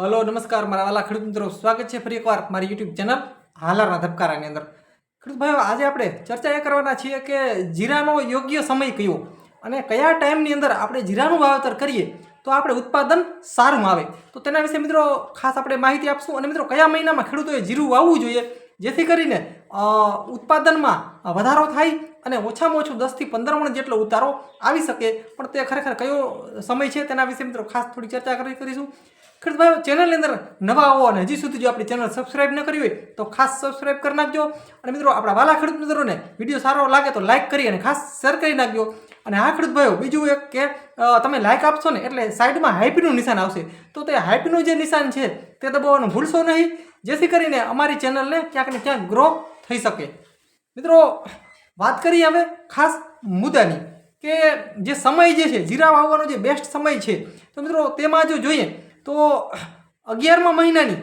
Hello, નમસ્કાર. મારા વાલા ખેડૂત મિત્રો, સ્વાગત છે ફરી એકવાર મારી યુટ્યુબ ચેનલ હાલારના ધબકારાની અંદર. ખેડૂત ભાઈઓ, આજે આપણે ચર્ચા એ કરવાના છીએ કે જીરાનો યોગ્ય સમય કયો અને કયા ટાઈમની અંદર આપણે જીરાનું વાવેતર કરીએ તો આપણે ઉત્પાદન સારું આવે. તો તેના વિશે મિત્રો ખાસ આપણે માહિતી આપશું અને મિત્રો કયા મહિનામાં ખેડૂતોએ જીરું વાવવું જોઈએ? જેથી કરીને ઉત્પાદનમાં વધારો થાય અને ઓછામાં ઓછું દસથી પંદર મણ જેટલો ઉતારો આવી શકે. પણ તે ખરેખર કયો સમય છે તેના વિશે મિત્રો ખાસ થોડી ચર્ચા કરી કરીશું. ખેડૂત ભાઈઓ ચેનલની અંદર નવા આવો અને હજી સુધી જો આપણી ચેનલ સબસ્ક્રાઈબ ન કરી હોય તો ખાસ સબસ્ક્રાઇબ કરી નાખજો. અને મિત્રો, આપણા વાલા ખેડૂત મિત્રોને વીડિયો સારો લાગે તો લાઇક કરી અને ખાસ શેર કરી નાખજો. અને હા, ખેડૂત ભાઈઓ, બીજું એક કે તમે લાઇક આપશો ને એટલે સાઈડમાં હાઈપીનું નિશાન આવશે. તો તે હાઈપીનું જે નિશાન છે તે દબાવવાનું ભૂલશો નહીં. જેથી કરીને અમારી ચેનલને ક્યાંક ને ક્યાંક ગ્રો થઈ શકે. મિત્રો, વાત કરીએ હવે ખાસ મુદ્દાની. કે જે સમય જે છે જીરા વાવવાનો જે બેસ્ટ સમય છે. તો મિત્રો, તેમાં જો જોઈએ તો અગિયારમા મહિનાની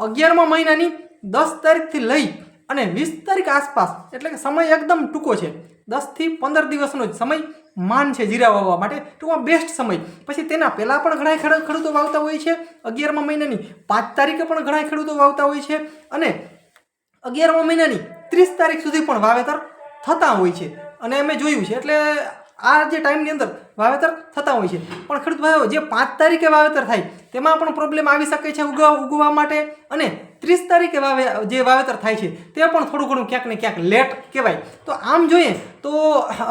અગિયારમા મહિનાની દસ તારીખથી લઈ અને વીસ તારીખ આસપાસ, એટલે કે સમય એકદમ ટૂંકો છે, દસથી પંદર દિવસનો જ સમય માન છે જીરા વાવવા માટે, ટૂંકમાં બેસ્ટ સમય. પછી તેના પહેલાં પણ ઘણા ખેડૂ- ખેડૂતો વાવતા હોય છે, અગિયારમા મહિનાની પાંચ તારીખે પણ ઘણા ખેડૂતો વાવતા હોય છે, અને અગિયારમા મહિનાની ત્રીસ તારીખ સુધી પણ વાવેતર થતા હોય છે. અને અમે જોયું છે, એટલે આ જે ટાઈમની અંદર વાવેતર થતા હોય છે. પણ ખેડૂત ભાઈઓ, જે પાંચ તારીખે વાવેતર થાય, તેમાં પણ પ્રોબ્લેમ આવી શકે છે ઉગવા ઉગવા માટે અને ત્રીસ તારીખે વાવે, જે વાવેતર થાય છે, તે પણ થોડું ઘણું ક્યાંક ને ક્યાંક લેટ કહેવાય. તો આમ જોઈએ, તો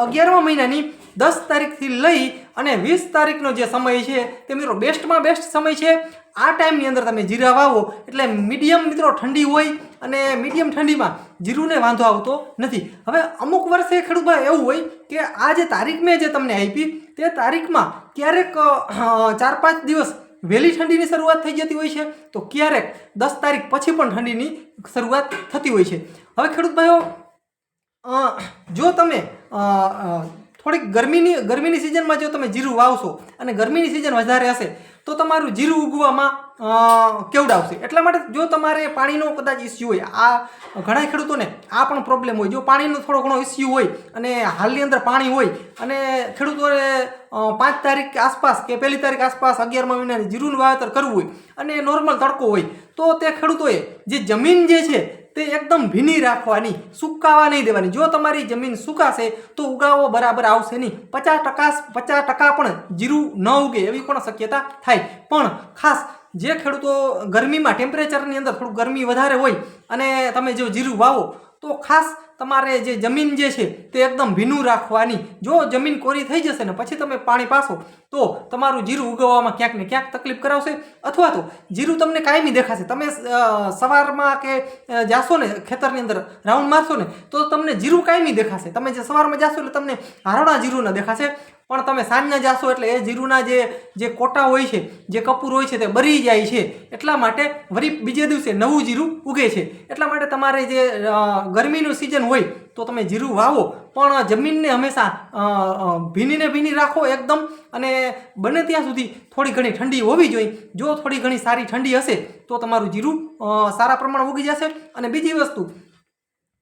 અગિયારમા મહિનાની દસ તારીખથી લઈ અને વીસ તારીખનો જે સમય છે, તે મિત્રો બેસ્ટમાં બેસ્ટ સમય છે. આ ટાઈમની અંદર તમે જીરા વાવો, એટલે મીડિયમ મિત્રો ઠંડી હોય અને મીડિયમ ઠંડીમાં જીરુને વાંધો આવતો નથી. હવે અમુક વર્ષે ખેડૂતભાઈ એવું હોય કે આ જે તારીખ મેં જે તમને આપી, તે તારીખમાં ક્યારેક ચાર પાંચ દિવસ વહેલી ઠંડીની શરૂઆત થઈ જતી હોય છે, તો ક્યારેક દસ તારીખ પછી પણ ઠંડીની શરૂઆત થતી હોય છે. હવે ખેડૂતભાઈઓ જો તમે થોડીક ગરમીની ગરમીની સિઝનમાં જો તમે જીરું વાવશો અને ગરમીની સિઝન વધારે હશે તો તમારું જીરું ઉગવામાં કેવડાવશે? એટલા માટે જો તમારે પાણીનો કદાચ ઇસ્યુ હોય, આ ઘણા ખેડૂતોને આ પણ પ્રોબ્લેમ હોય. જો પાણીનો થોડો ઘણો ઇસ્યુ હોય અને હાલની અંદર પાણી હોય અને ખેડૂતોએ પાંચ તારીખ આસપાસ કે પહેલી તારીખ આસપાસ અગિયારમા મહિનાની જીરુનું વાવેતર કરવું હોય અને નોર્મલ તડકો હોય, તો તે ખેડૂતોએ જે જમીન જે છે તે એકદમ ભીની રાખવાની, સુકાવા નહીં દેવાની. જો તમારી જમીન સુકાશે, તો ઉગાવો બરાબર આવશે નહીં. પચાસ ટકા પચાસ ટકા પણ જીરું ન ઉગે એવી પણ શક્યતા થાય. પણ ખાસ જે ખેડૂતો ગરમીમાં ટેમ્પરેચરની અંદર થોડું ગરમી વધારે હોય અને તમે જો જીરું વાવો, તો ખાસ તમારે જે જમીન જે છે તે એકદમ ભીનું રાખવાની. જો જમીન કોરી થઈ જશે ને પછી તમે પાણી પાશો, તો તમારું જીરું ઉગવવામાં ક્યાંક ને ક્યાંક તકલીફ કરાવશે. અથવા તો જીરું તમને કાયમી દેખાશે. તમે સવારમાં કે જાશો ને ખેતરની અંદર, રાઉન્ડ મારશો ને, તો તમને જીરું કાયમી દેખાશે. તમે જે સવારમાં જાશો એટલે તમને હારોડા જીરું ન દેખાશે. પણ તમે સાંજના જાશો એટલે એ જીરુના જે જે કોટા હોય છે, જે કપૂર હોય છે તે બરી જાય છે. એટલા માટે વરી બીજે દિવસે નવું જીરું ઉગે છે. એટલા માટે તમારે જે ગરમીનું સિઝન હોય તો તમે જીરું વાવો. પણ જમીનને હંમેશા ભીનીને ભીની રાખો એકદમ અને બને ત્યાં સુધી થોડી ઘણી ઠંડી હોવી જોઈએ. જો થોડી ઘણી સારી ઠંડી હશે તો તમારું જીરું સારા પ્રમાણમાં ઉગી જશે. અને બીજી વસ્તુ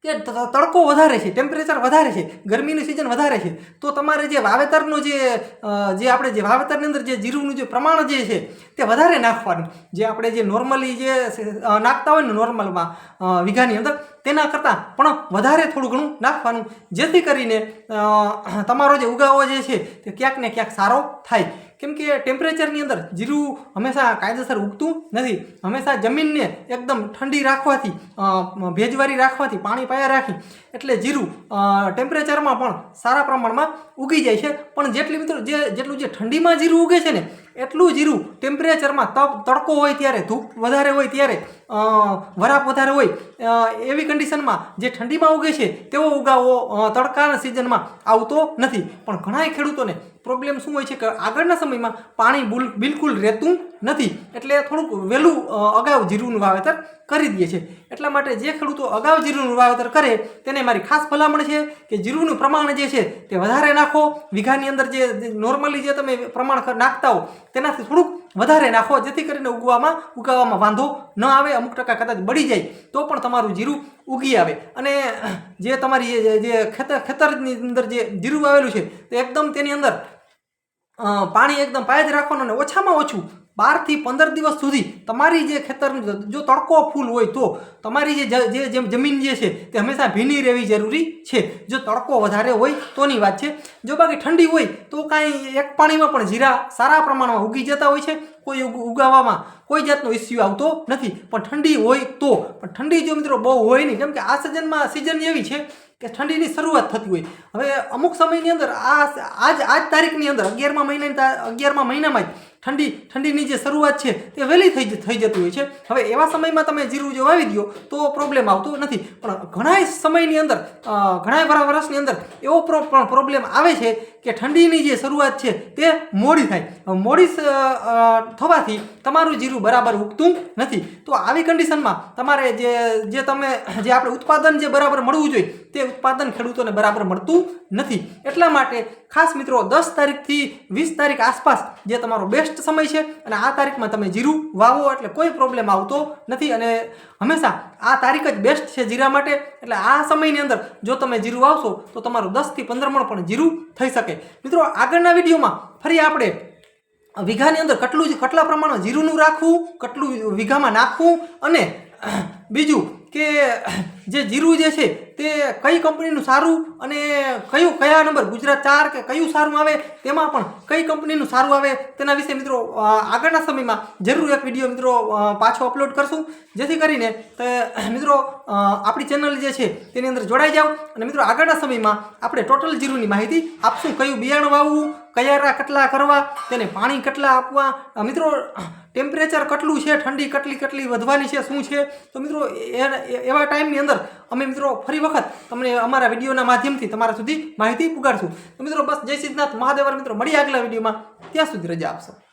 કે તડકો વધારે છે ટેમ્પરેચર વધારે છે, ગરમીની સિઝન વધારે છે, તો તમારે જે વાવેતરનું જે જે આપણે જે વાવેતરની અંદર જે જીરુંનું જે પ્રમાણ જે છે, તે વધારે નાખવાનું. જે આપણે જે નોર્મલી જે નાખતા હોય ને નોર્મલમાં વીઘાની અંદર, તેના કરતાં પણ વધારે થોડું ઘણું નાખવાનું. જેથી કરીને તમારો જે ઉગાવો જે છે, તે ક્યાંક ને ક્યાંક સારો થાય. કેમ કે ટેમ્પરેચરની અંદર જીરું હંમેશા કાયદેસર ઉગતું નથી. હંમેશા જમીનને એકદમ ઠંડી રાખવાથી ભેજવારી રાખવાથી, પાણી પાયા રાખી, એટલે જીરું ટેમ્પરેચરમાં પણ સારા પ્રમાણમાં ઉગી જાય છે. પણ જેટલી મિત્રો, જે, જેટલું જે ઠંડીમાં જીરું ઉગે છે ને એટલું જીરું ટેમ્પરેચરમાં તપ, તડકો હોય ત્યારે, ધૂપ વધારે હોય ત્યારે વરાપ વધારે હોય એવી કન્ડિશનમાં જે ઠંડીમાં ઉગે છે, તેવો ઉગાવો તડકાના સિઝનમાં આવતો નથી. પણ ઘણા ખેડૂતોને પ્રોબ્લેમ શું હોય છે કે આગળના સમયમાં પાણી બિલકુલ રહેતું નથી. એટલે થોડુંક વહેલું અગાઉ જીરુંનું વાવેતર કરી દે છે એટલા માટે જે ખેડૂતો અગાઉ જીરુંનું વાવેતર કરે, તેને મારી ખાસ ભલામણ છે કે જીરુંનું પ્રમાણ જે છે તે વધારે નાખો. વીઘાની અંદર જે નોર્મલી જે તમે પ્રમાણ નાખતા હો, તેનાથી થોડુંક વધારે નાખો, જેથી કરીને ઉગવામાં, ઉગાવામાં વાંધો ન આવે, અમુક ટકા કદાચ બળી જાય, તો પણ તમારું જીરું ઉગી આવે. અને જે તમારી જે- જે ખેતર ખેતરની અંદર જે જીરું વાવેલું છે, તે એકદમ તેની અંદર પાણી એકદમ પાય જ રાખવાનું અને ઓછામાં ઓછું બારથી પંદર દિવસ સુધી તમારી જે ખેતરની જો તડકો ફૂલ હોય તો તમારી જે જમીન જે છે તે હંમેશા ભીની રહેવી જરૂરી છે. જો તડકો વધારે હોય તોની વાત છે. જો બાકી ઠંડી હોય તો કાંઈ એક પાણીમાં પણ જીરા સારા પ્રમાણમાં ઉગી જતા હોય છે. કોઈ ઉગ- ઉગાવવામાં કોઈ જાતનો ઇસ્યુ આવતો નથી. પણ ઠંડી હોય તો, પણ ઠંડી જો મિત્રો બહુ હોય નહીં, કેમ કે આ સિઝનમાં સિઝન એવી છે કે ઠંડીની શરૂઆત થતી હોય. હવે અમુક સમયની અંદર આ આજ આજ તારીખની અંદર અગિયારમા મહિનાની અગિયારમા મહિનામાં જ ઠંડી, ઠંડીની જે શરૂઆત છે તે વહેલી થઈ થઈ જતી હોય છે. હવે એવા સમયમાં તમે જીરું જો વાવી દો, તો પ્રોબ્લેમ આવતો નથી. પણ ઘણા સમયની અંદર ઘણા વરા વર્ષની અંદર એવો પ્રો પ્રોબ્લેમ આવે છે કે ઠંડીની જે શરૂઆત છે તે મોડી થાય. મોડી થવાથી તમારું જીરું બરાબર ઉગતું નથી. તો આવી કન્ડિશનમાં તમારે જે જે તમે જે આપણે ઉત્પાદન જે બરાબર મળવું જોઈએ, તે ઉત્પાદન ખેડૂતોને બરાબર મળતું નથી. એટલા માટે ખાસ મિત્રો દસ તારીખથી વીસ તારીખ આસપાસ જે તમારો બેસ્ટ સમય છે અને આ તારીખમાં તમે જીરું વાવો એટલે કોઈ પ્રોબ્લેમ આવતો નથી અને હંમેશા આ તારીખ જ બેસ્ટ છે જીરા માટે. એટલે આ સમયની અંદર જો તમે જીરું વાવશો તો તમારું દસથી પંદર મણ પણ જીરું થઈ શકે. મિત્રો આગળના વિડીયોમાં ફરી આપણે વીઘાની અંદર કેટલું જ- કેટલા પ્રમાણમાં જીરુંનું રાખવું, કેટલું વીઘામાં નાખવું અને બીજું કે જે જીરું જે છે, તે કઈ કંપનીનું સારું અને કયું, કયા નંબર? ગુજરાત ચાર કે કયું સારું આવે? તેમાં પણ કઈ કંપનીનું સારું આવે? તેના વિશે મિત્રો આગળના સમયમાં જરૂર એક વીડિયો મિત્રો પાછો અપલોડ કરશું. જેથી કરીને મિત્રો આપણી ચેનલ જે છે, તેની અંદર જોડાઈ જાઓ. અને મિત્રો, આગળના સમયમાં આપણે ટોટલ જીરુંની માહિતી આપશું. કયું બિયારણ વાવવું, કયા કેટલા કરવા, તેને પાણી કેટલા આપવા. મિત્રો ટેમ્પરેચર કેટલું છે, ઠંડી કેટલી કેટલી વધવાની છે, શું છે? તો મિત્રો એવા ટાઈમની અંદર અમે મિત્રો ફરી વખત તમને અમારા વિડીયોના માધ્યમથી તમારા સુધી માહિતી પુગાડશું. તો મિત્રો, બસ જય સિદ્ધનાથ મહાદેવર મિત્રો, મળીએ આગલા વિડીયોમાં ત્યાં સુધી રજા આપશો.